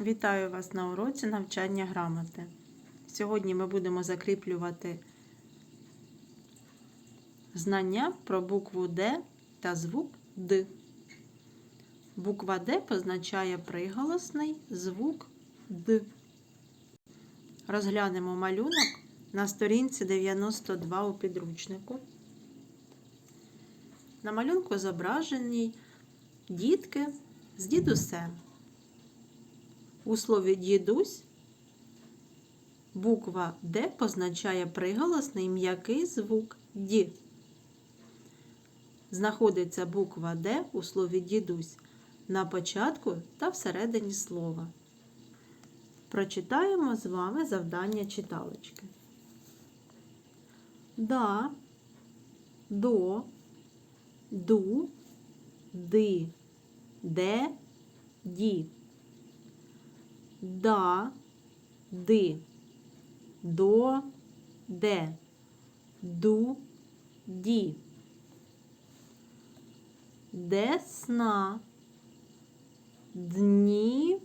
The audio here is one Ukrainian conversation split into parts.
Вітаю вас на уроці навчання грамоти. Сьогодні ми будемо закріплювати знання про букву Д та звук Д. Буква Д позначає приголосний звук Д. Розглянемо малюнок на сторінці 92 у підручнику. На малюнку зображені дітки з дідусем. У слові дідусь буква Д позначає приголосний м'який звук Ді. Знаходиться буква Д у слові дідусь на початку та всередині слова. Прочитаємо з вами завдання читалочки. Да, до, ду, ди, де, ді да, ди, до, де, ду, ді. Десна, Дніпро,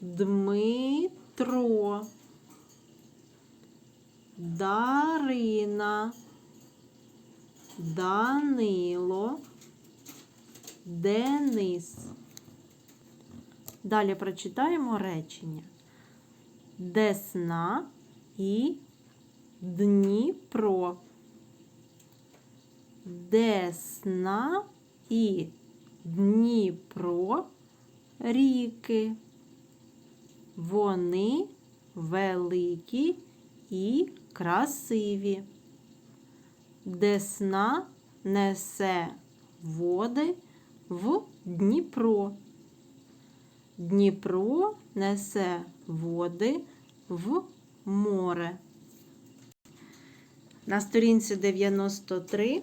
Дмитро, Дарина, Данило, Денис. Далі прочитаємо речення. Десна і Дніпро. Десна і Дніпро ріки. Вони великі і красиві. Десна несе води в Дніпро. Дніпро несе води в море. На сторінці 93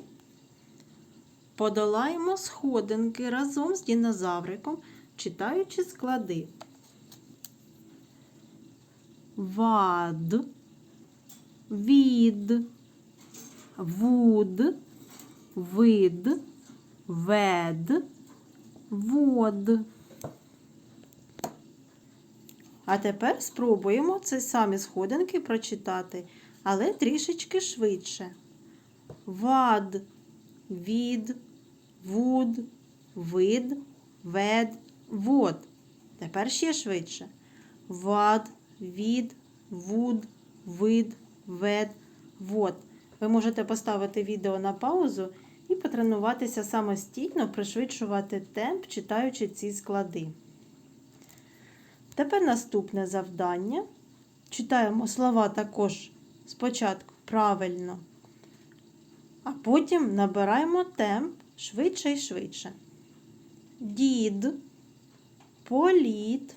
подолаємо сходинки разом з динозавриком, читаючи склади. Вад, від, вуд, вид, вед, вод. А тепер спробуємо ці самі сходинки прочитати, але трішечки швидше. Вад, від, вуд, вид, вед, вод. Тепер ще швидше. Вад, від, вуд, вид, вед, вод. Ви можете поставити відео на паузу і потренуватися самостійно пришвидшувати темп, читаючи ці склади. Тепер наступне завдання. Читаємо слова також спочатку правильно, а потім набираємо темп швидше і швидше. Дід, політ,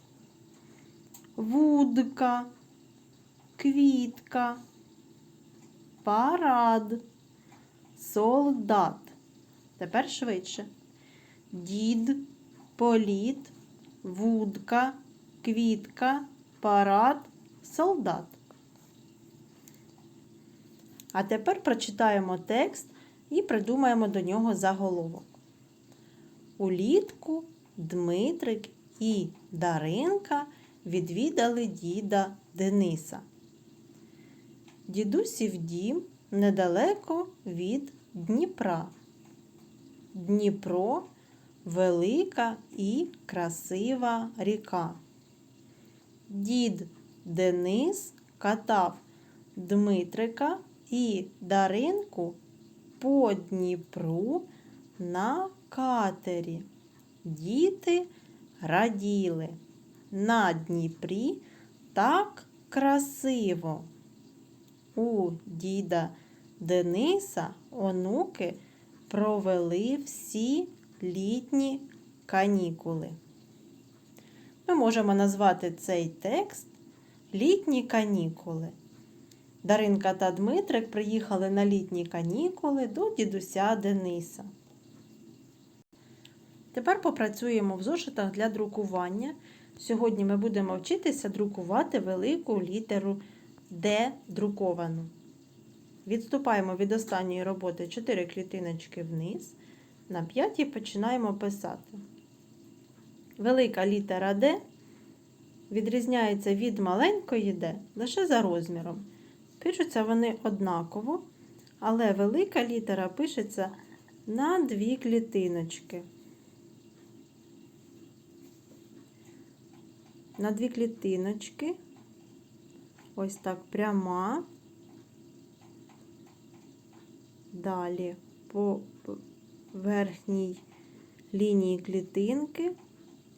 вудка, квітка, парад, солдат. Тепер швидше. Дід, політ, вудка квітка, парад, солдат. А тепер прочитаємо текст і придумаємо до нього заголовок. Улітку Дмитрик і Даринка відвідали діда Дениса. Дідусів дім недалеко від Дніпра. Дніпро велика і красива ріка. Дід Денис катав Дмитрика і Даринку по Дніпру на катері. Діти раділи. На Дніпрі так красиво. У діда Дениса онуки провели всі літні канікули. Ми можемо назвати цей текст Літні канікули. Даринка та Дмитрик приїхали на літні канікули до дідуся Дениса. Тепер попрацюємо в зошитах для друкування. Сьогодні ми будемо вчитися друкувати велику літеру Д друковану. Відступаємо від останньої роботи 4 клітиночки вниз. На п'ятій починаємо писати. Велика літера Д відрізняється від маленької Д лише за розміром. Пишуться вони однаково, але велика літера пишеться на дві клітиночки. На дві клітиночки. Ось так пряма. Далі по верхній лінії клітинки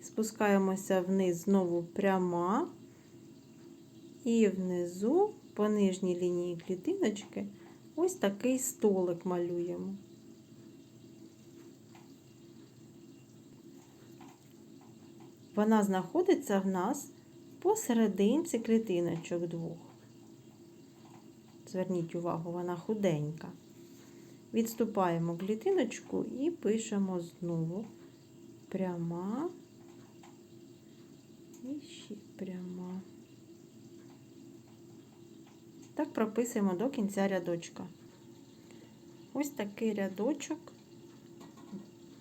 спускаємося вниз знову пряма. І внизу по нижній лінії клітиночки ось такий столик малюємо. Вона знаходиться в нас посерединці клітиночок двох. Зверніть увагу, вона худенька. Відступаємо клітиночку і пишемо знову пряма і ще пряма. Так прописуємо до кінця рядочка. Ось такий рядочок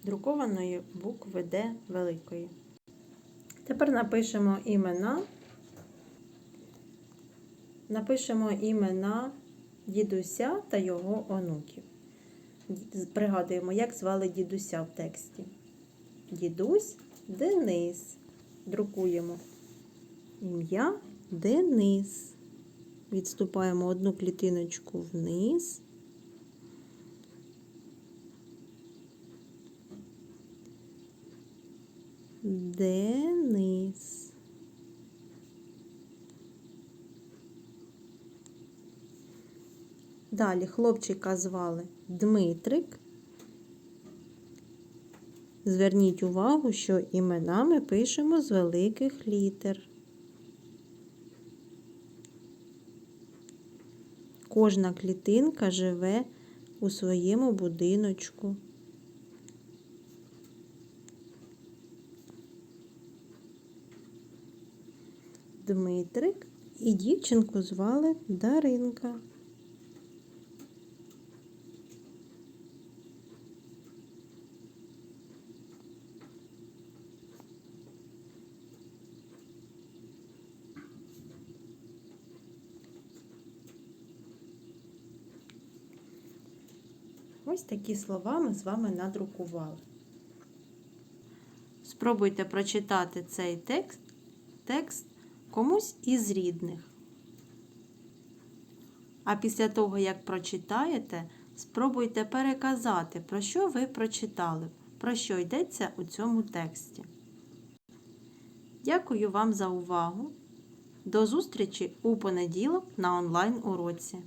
друкованої букви Д великої. Тепер напишемо імена. Напишемо імена дідуся та його онуків. Пригадуємо, як звали дідуся в тексті. Дідусь Денис. Друкуємо ім'я Денис. Відступаємо одну клітиночку вниз. Денис. Далі хлопчика звали Дмитрик. Зверніть увагу, що імена ми пишемо з великих літер. Кожна клітинка живе у своєму будиночку. Дмитрик і дівчинку звали Даринка. Ось такі слова ми з вами надрукували. Спробуйте прочитати цей текст, текст комусь із рідних. А після того, як прочитаєте, спробуйте переказати, про що ви прочитали, про що йдеться у цьому тексті. Дякую вам за увагу. До зустрічі у понеділок на онлайн уроці.